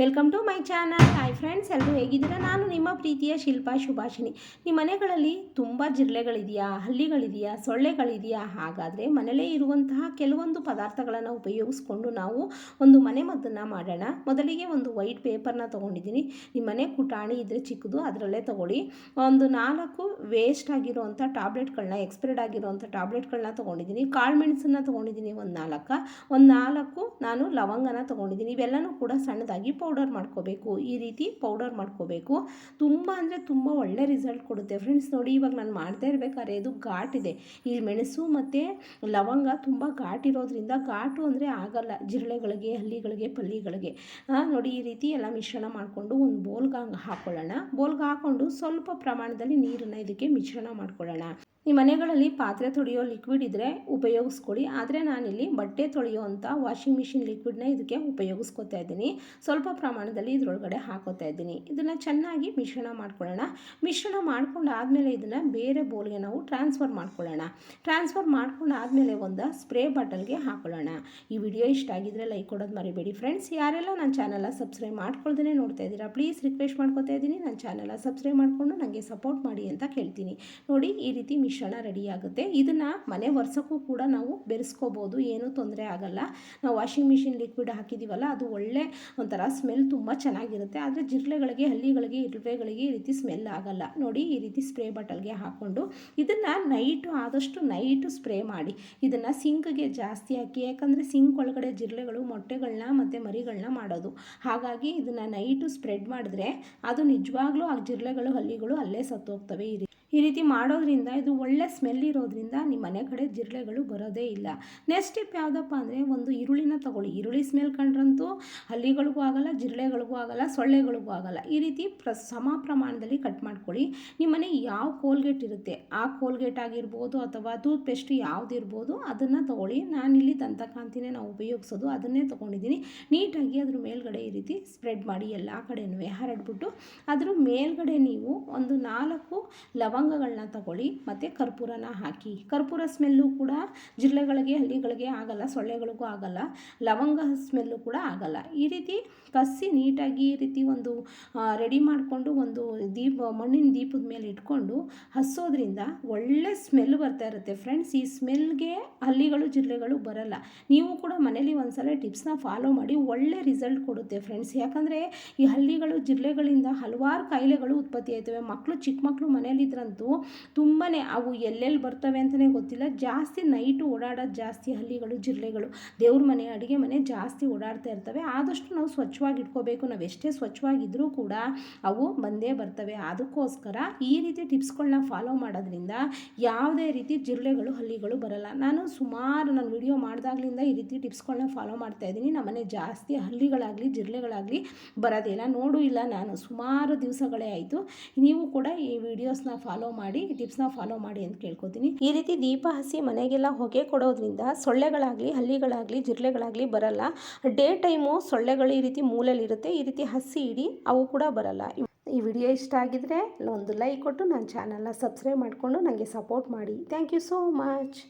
Welcome to my channel hi friends ಎಲ್ಲರೂ ಹೇಗಿದ್ದೀರಾ? ನಾನು ನಿಮ್ಮ ಪ್ರೀತಿಯ ಶಿಲ್ಪಾ ಶುಭಾಷಿಣಿ ನಿಮ್ಮ ಮನೆಗಳಲ್ಲಿ ತುಂಬ ಜಿರಳೆಗಳಿದೆಯಾ? ಹಳ್ಳಿಗಳಿದೆಯಾ ಸೊಳ್ಳೆಗಳಿದೆಯಾ? ಹಾಗಾದರೆ ಮನೆಯಲ್ಲೇ ಇರುವಂತಹ ಕೆಲವೊಂದು ಪದಾರ್ಥಗಳನ್ನು ಉಪಯೋಗಿಸ್ಕೊಂಡು ನಾವು ಒಂದು ಮನೆ ಮದ್ದನ್ನು ಮಾಡೋಣ. ಮೊದಲಿಗೆ ಒಂದು ವೈಟ್ ಪೇಪರ್ನ ತೊಗೊಂಡಿದ್ದೀನಿ. ನಿಮ್ಮ ಮನೆ ಕುಟಾಣಿ ಇದ್ದರೆ ಚಿಕ್ಕದು, ಅದರಲ್ಲೇ ತೊಗೊಳ್ಳಿ. ಒಂದು ನಾಲ್ಕು ವೇಸ್ಟ್ ಆಗಿರುವಂಥ ಟ್ಯಾಬ್ಲೆಟ್ಗಳನ್ನ ಎಕ್ಸ್ಪೈರ್ಡ್ ಆಗಿರುವಂಥ ಟ್ಯಾಬ್ಲೆಟ್ಗಳನ್ನ ತೊಗೊಂಡಿದ್ದೀನಿ. ಕಾಳು ಮೆಣಸನ್ನು ತೊಗೊಂಡಿದ್ದೀನಿ, ಒಂದು ನಾಲ್ಕು. ಒಂದು ನಾಲ್ಕು ನಾನು ಲವಂಗನ ತೊಗೊಂಡಿದ್ದೀನಿ. ಇವೆಲ್ಲನೂ ಕೂಡ ಸಣ್ಣದಾಗಿ ಪೌಡರ್ ಮಾಡ್ಕೋಬೇಕು, ಈ ರೀತಿ ಪೌಡರ್ ಮಾಡ್ಕೋಬೇಕು. ತುಂಬ ಅಂದರೆ ತುಂಬ ಒಳ್ಳೆ ರಿಸಲ್ಟ್ ಕೊಡುತ್ತೆ. ಫ್ರೆಂಡ್ಸ್ ನೋಡಿ ಇವಾಗ ನಾನು ಮಾಡ್ತಾ ಇರಬೇಕಾದ್ರೆ ಇದು ಘಾಟಿದೆ ಈ ಮೆಣಸು ಮತ್ತು ಲವಂಗ ತುಂಬ ಘಾಟ್ ಇರೋದ್ರಿಂದ ಘಾಟು ಅಂದರೆ ಆಗಲ್ಲ. ಜಿರಳೆಗಳಿಗೆ, ಹಲ್ಲಿಗಳಿಗೆ, ಪಲ್ಲಿಗಳಿಗೆ. ನೋಡಿ ಈ ರೀತಿ ಎಲ್ಲ ಮಿಶ್ರಣ ಮಾಡಿಕೊಂಡು ಒಂದು ಬೋಲ್ಗೆ ಹಾಕ್ಕೊಳ್ಳೋಣ ಬೋಲ್ಗೆ ಹಾಕ್ಕೊಂಡು ಸ್ವಲ್ಪ ಪ್ರಮಾಣದಲ್ಲಿ ನೀರನ್ನು ಇದಕ್ಕೆ ಮಿಶ್ರಣ ಮಾಡ್ಕೊಳ್ಳೋಣ. ನಿಮ್ಮ ಮನೆಗಳಲ್ಲಿ ಪಾತ್ರೆ ತೊಳೆಯೋ ಲಿಕ್ವಿಡ್ ಇದ್ದರೆ ಉಪಯೋಗಿಸ್ಕೊಳ್ಳಿ. ಆದರೆ ನಾನಿಲ್ಲಿ ಬಟ್ಟೆ ತೊಳೆಯುವಂಥ ವಾಷಿಂಗ್ ಮಿಷಿನ್ ಲಿಕ್ವಿಡ್ನ ಇದಕ್ಕೆ ಉಪಯೋಗಿಸ್ಕೊತಾ ಇದ್ದೀನಿ. ಸ್ವಲ್ಪ ಪ್ರಮಾಣದಲ್ಲಿ ಇದರೊಳಗಡೆ ಹಾಕೋತಾ ಇದ್ದೀನಿ. ಇದನ್ನು ಚೆನ್ನಾಗಿ ಮಿಶ್ರಣ ಮಾಡ್ಕೊಳ್ಳೋಣ. ಮಿಶ್ರಣ ಮಾಡ್ಕೊಂಡು ಆದಮೇಲೆ ಇದನ್ನು ಬೇರೆ ಬೋಲ್ಗೆ ನಾವು ಟ್ರಾನ್ಸ್ಫರ್ ಮಾಡ್ಕೊಳ್ಳೋಣ. ಟ್ರಾನ್ಸ್ಫರ್ ಮಾಡ್ಕೊಂಡು ಆದಮೇಲೆ ಒಂದು ಸ್ಪ್ರೇ ಬಾಟಲ್ಗೆ ಹಾಕೊಳ್ಳೋಣ. ಈ ವಿಡಿಯೋ ಇಷ್ಟ ಆಗಿದ್ರೆ ಲೈಕ್ ಕೊಡೋದು ಮರಿಬೇಡಿ ಫ್ರೆಂಡ್ಸ್ ಯಾರೆಲ್ಲ ನನ್ನ ಚಾನಲ್ನ ಸಬ್ಸ್ಕ್ರೈಬ್ ಮಾಡ್ಕೊಳ್ದೇ ನೋಡ್ತಾ ಇದ್ದೀರಾ ಪ್ಲೀಸ್ ರಿಕ್ವೆಸ್ಟ್ ಮಾಡ್ಕೊತಾ ಇದ್ದೀನಿ. ನನ್ನ ಚಾನಲ್ನ ಸಬ್ಸ್ಕ್ರೈಬ್ ಮಾಡಿಕೊಂಡು ನನಗೆ ಸಪೋರ್ಟ್ ಮಾಡಿ ಅಂತ ಕೇಳ್ತೀನಿ. ನೋಡಿ ಈ ರೀತಿ ರೆಡಿಯಾಗುತ್ತೆ. ಇದನ್ನು ಮನೆ ವರ್ಷಕ್ಕೂ ಕೂಡ ನಾವು ಬೆರೆಸ್ಕೋಬೋದು. ಏನೂ ತೊಂದರೆ ಆಗಲ್ಲ. ನಾವು ವಾಷಿಂಗ್ ಮಿಷಿನ್ ಲಿಕ್ವಿಡ್ ಹಾಕಿದ್ದೀವಲ್ಲ ಅದು ಒಳ್ಳೆ ಒಂಥರ ಸ್ಮೆಲ್ ತುಂಬ ಚೆನ್ನಾಗಿರುತ್ತೆ. ಆದರೆ ಜಿರಳೆಗಳಿಗೆ ಹಲ್ಲಿಗಳಿಗೆ ಇರುವೆಗಳಿಗೆ ಈ ರೀತಿ ಸ್ಮೆಲ್ ಆಗಲ್ಲ. ನೋಡಿ, ಈ ರೀತಿ ಸ್ಪ್ರೇ ಬಾಟಲ್ಗೆ ಹಾಕ್ಕೊಂಡು ಇದನ್ನು ನೈಟು ಆದಷ್ಟು ನೈಟು ಸ್ಪ್ರೇ ಮಾಡಿ. ಇದನ್ನು ಸಿಂಕ್ಗೆ ಜಾಸ್ತಿ ಹಾಕಿ, ಯಾಕಂದರೆ ಸಿಂಕ್ ಒಳಗಡೆ ಜಿರಳೆಗಳು ಮೊಟ್ಟೆಗಳನ್ನ ಮತ್ತು ಮರಿಗಳನ್ನ ಮಾಡೋದು. ಹಾಗಾಗಿ ಇದನ್ನು ನೈಟು ಸ್ಪ್ರೆಡ್ ಮಾಡಿದ್ರೆ ಅದು ನಿಜವಾಗ್ಲೂ ಆ ಜಿರಳೆಗಳು ಹಲ್ಲಿಗಳು ಅಲ್ಲೇ ಸತ್ತೋಗ್ತವೆ ಈ ರೀತಿ. ಈ ರೀತಿ ಮಾಡೋದ್ರಿಂದ ಇದು ಒಳ್ಳೆ ಸ್ಮೆಲ್ ಇರೋದ್ರಿಂದ ನಿಮ್ಮ ಮನೆ ಕಡೆ ಜಿರಳೆಗಳು ಬರೋದೇ ಇಲ್ಲ. ನೆಕ್ಸ್ಟ್ ಸ್ಟೆಪ್ ಯಾವುದಪ್ಪ ಅಂದರೆ ಒಂದು ಈರುಳ್ಳಿನ ತಗೊಳ್ಳಿ. ಈರುಳ್ಳಿ ಸ್ಮೆಲ್ ಕಂಡ್ರಂತೂ ಹಲ್ಲಿಗಳಿಗೂ ಆಗಲ್ಲ, ಜಿರಳೆಗಳಿಗೂ ಆಗಲ್ಲ, ಸೊಳ್ಳೆಗಳಿಗೂ ಆಗಲ್ಲ. ಈ ರೀತಿ ಪ್ರ, ಸಮ ಪ್ರಮಾಣದಲ್ಲಿ ಕಟ್ ಮಾಡ್ಕೊಳ್ಳಿ. ನಿಮ್ಮ ಮನೆ ಯಾವ ಕೋಲ್ಗೇಟ್ ಇರುತ್ತೆ? ಆ ಕೋಲ್ಗೇಟ್ ಆಗಿರ್ಬೋದು ಅಥವಾ ಟೂತ್ ಪೇಸ್ಟ್ ಯಾವುದಿರ್ಬೋದು ಅದನ್ನು ತೊಗೊಳ್ಳಿ. ನಾನಿಲ್ಲಿ ದಂತಕಾಂತಿನೇ ನಾವು ಉಪಯೋಗಿಸೋದು, ಅದನ್ನೇ ತೊಗೊಂಡಿದ್ದೀನಿ. ನೀಟಾಗಿ ಅದ್ರ ಮೇಲ್ಗಡೆ ಈ ರೀತಿ ಸ್ಪ್ರೆಡ್ ಮಾಡಿ ಎಲ್ಲ ಕಡೆಯೂ ಹರಡ್ಬಿಟ್ಟು ಅದ್ರ ಮೇಲ್ಗಡೆ ನೀವು ಒಂದು ನಾಲ್ಕು ಲವಂಗ ಲವಂಗಗಳನ್ನ ತಗೊಳ್ಳಿ, ಮತ್ತು ಕರ್ಪೂರನ ಹಾಕಿ. ಕರ್ಪೂರ ಸ್ಮೆಲ್ಲು ಕೂಡ ಜಿರಳೆಗಳಿಗೆ ಹಳ್ಳಿಗಳಿಗೆ ಆಗಲ್ಲ, ಸೊಳ್ಳೆಗಳಿಗೂ ಆಗಲ್ಲ. ಲವಂಗ ಸ್ಮೆಲ್ಲು ಕೂಡ ಆಗಲ್ಲ. ಈ ರೀತಿ ಕಸಿ ನೀಟಾಗಿ ಈ ರೀತಿ ಒಂದು ರೆಡಿ ಮಾಡಿಕೊಂಡು ಒಂದು ದೀಪ, ಮಣ್ಣಿನ ದೀಪದ ಮೇಲೆ ಇಟ್ಕೊಂಡು ಹಸೋದ್ರಿಂದ ಒಳ್ಳೆ ಸ್ಮೆಲ್ ಬರ್ತಾ ಇರುತ್ತೆ. ಫ್ರೆಂಡ್ಸ್, ಈ ಸ್ಮೆಲ್ಗೆ ಹಲ್ಲಿಗಳು ಜಿರಳೆಗಳು ಬರಲ್ಲ. ನೀವು ಕೂಡ ಮನೇಲಿ ಒಂದ್ಸಲ ಟಿಪ್ಸ್ನ ಫಾಲೋ ಮಾಡಿ, ಒಳ್ಳೆ ರಿಸಲ್ಟ್ ಕೊಡುತ್ತೆ ಫ್ರೆಂಡ್ಸ್. ಯಾಕಂದರೆ ಈ ಹಲ್ಲಿಗಳು ಜಿರಳೆಗಳಿಂದ ಹಲವಾರು ಕಾಯಿಲೆಗಳು ಉತ್ಪತ್ತಿ ಆಯ್ತವೆ. ಮಕ್ಕಳು ಚಿಕ್ಕ ಮಕ್ಕಳು ಮನೇಲಿದ್ರಂತೂ ಅಂತೂ ತುಂಬಾ ಅವು ಎಲ್ಲೆಲ್ಲಿ ಬರ್ತವೆ ಅಂತಲೇ ಗೊತ್ತಿಲ್ಲ. ಜಾಸ್ತಿ ನೈಟು ಓಡಾಡೋದು ಜಾಸ್ತಿ ಹಲ್ಲಿಗಳು ಜಿರಳೆಗಳು ದೇವ್ರ ಮನೆ, ಅಡುಗೆ ಮನೆ ಜಾಸ್ತಿ ಓಡಾಡ್ತಾ ಇರ್ತವೆ. ಆದಷ್ಟು ನಾವು ಸ್ವಚ್ಛವಾಗಿ ಇಟ್ಕೋಬೇಕು. ನಾವು ಎಷ್ಟೇ ಸ್ವಚ್ಛವಾಗಿದ್ದರೂ ಕೂಡ ಅವು ಬಂದೇ ಬರ್ತವೆ. ಅದಕ್ಕೋಸ್ಕರ ಈ ರೀತಿ ಟಿಪ್ಸ್ಗಳನ್ನ ಫಾಲೋ ಮಾಡೋದ್ರಿಂದ ಯಾವುದೇ ರೀತಿ ಜಿರಳೆಗಳು ಹಲ್ಲಿಗಳು ಬರಲ್ಲ. ನಾನು ಸುಮಾರು ನಾನು ವಿಡಿಯೋ ಮಾಡಿದಾಗ್ಲಿಂದ ಈ ರೀತಿ ಟಿಪ್ಸ್ಗಳನ್ನ ಫಾಲೋ ಮಾಡ್ತಾ ಇದ್ದೀನಿ. ನಮ್ಮನೆ ಜಾಸ್ತಿ ಹಲ್ಲಿಗಳಾಗಲಿ ಜಿರಳೆಗಳಾಗಲಿ ಬರೋದಿಲ್ಲ ನೋಡು ಇಲ್ಲ ನಾನು. ಸುಮಾರು ದಿವಸಗಳೇ ಆಯಿತು. ನೀವು ಕೂಡ ಈ ವಿಡಿಯೋಸ್ನ ಫಾಲೋ ಫಾಲೋ ಮಾಡಿ ಟಿಪ್ಸ್ನ ಫಾಲೋ ಮಾಡಿ ಅಂತ ಕೇಳ್ಕೊತೀನಿ. ಈ ರೀತಿ ದೀಪ ಹಸಿ ಮನೆಗೆಲ್ಲ ಹೊಗೆ ಕೊಡೋದ್ರಿಂದ ಸೊಳ್ಳೆಗಳಾಗಲಿ, ಹಲ್ಲಿಗಳಾಗಲಿ, ಜಿರಳೆಗಳಾಗಲಿ ಬರಲ್ಲ. ಡೇ ಟೈಮು ಸೊಳ್ಳೆಗಳು ಈ ರೀತಿ ಮೂಲಲ್ಲಿರುತ್ತೆ ಈ ರೀತಿ ಹಸಿ ಇಡಿ, ಅವು ಕೂಡ ಬರಲ್ಲ. ಈ ವಿಡಿಯೋ ಇಷ್ಟ ಆಗಿದ್ರೆ ಒಂದು ಲೈಕ್ ಕೊಟ್ಟು ನನ್ನ ಚಾನಲ್ನ ಸಬ್ಸ್ಕ್ರೈಬ್ ಮಾಡಿಕೊಂಡು ನನಗೆ ಸಪೋರ್ಟ್ ಮಾಡಿ. Thank you so much